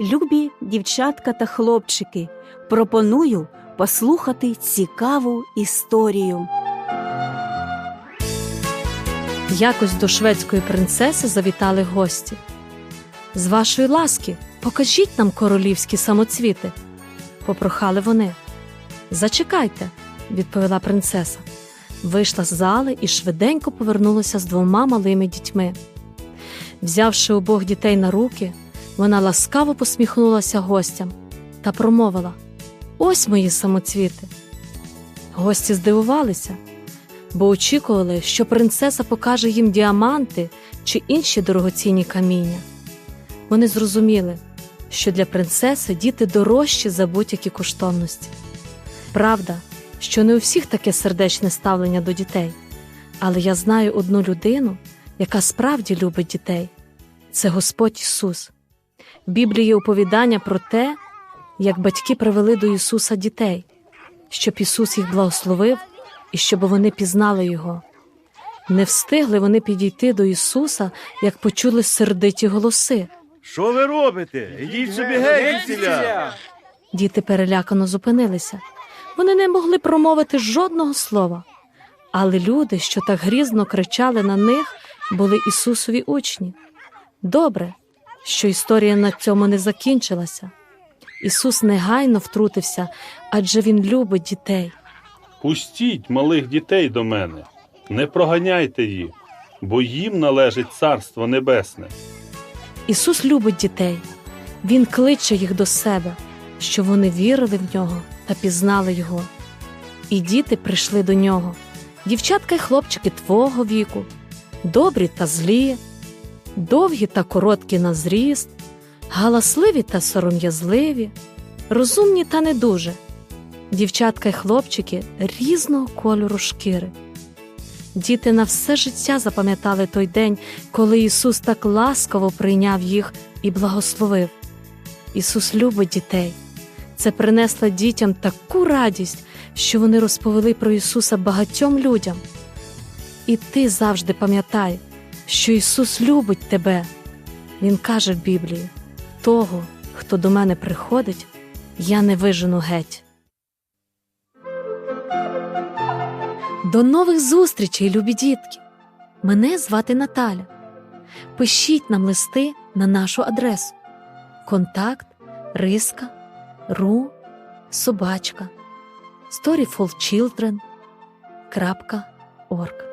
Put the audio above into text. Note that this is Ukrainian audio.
Любі дівчатка та хлопчики, пропоную послухати цікаву історію. Якось до шведської принцеси завітали гості. З вашої ласки, покажіть нам королівські самоцвіти, попрохали вони. Зачекайте, відповіла принцеса. Вийшла з зали і швиденько повернулася з двома малими дітьми. Взявши обох дітей на руки, вона ласкаво посміхнулася гостям та промовила: Ось мої самоцвіти. Гості здивувалися, бо очікували, що принцеса покаже їм діаманти чи інші дорогоцінні каміння. Вони зрозуміли, що для принцеси діти дорожчі за будь-які коштовності. Правда, що не у всіх таке сердечне ставлення до дітей, але я знаю одну людину, яка справді любить дітей це Господь Ісус. В Біблії оповідання про те, як батьки привели до Ісуса дітей, щоб Ісус їх благословив і щоб вони пізнали Його. Не встигли вони підійти до Ісуса, як почули сердиті голоси. Що ви робите? Ідіть собі геть звідсіля! Діти перелякано зупинилися. Вони не могли промовити жодного слова. Але люди, що так грізно кричали на них, були Ісусові учні. Добре, що історія на цьому не закінчилася. Ісус негайно втрутився, адже Він любить дітей. Пустіть малих дітей до мене, не проганяйте їх, бо їм належить Царство Небесне. Ісус любить дітей, Він кличе їх до себе, щоб вони вірили в нього та пізнали Його. І діти прийшли до нього, дівчатка й хлопчики твого віку, добрі та злі, довгі та короткі на зріст, галасливі та сором'язливі, розумні та не дуже, дівчатка й хлопчики різного кольору шкіри. Діти на все життя запам'ятали той день, коли Ісус так ласкаво прийняв їх і благословив. Ісус любить дітей. Це принесло дітям таку радість, що вони розповіли про Ісуса багатьом людям. І ти завжди пам'ятай, що Ісус любить тебе. Він каже в Біблії: того, хто до мене приходить, я не вижену геть. До нових зустрічей, любі дітки! Мене звати Наталя. Пишіть нам листи на нашу адресу контакт риска ру собачка storyfulchildren.org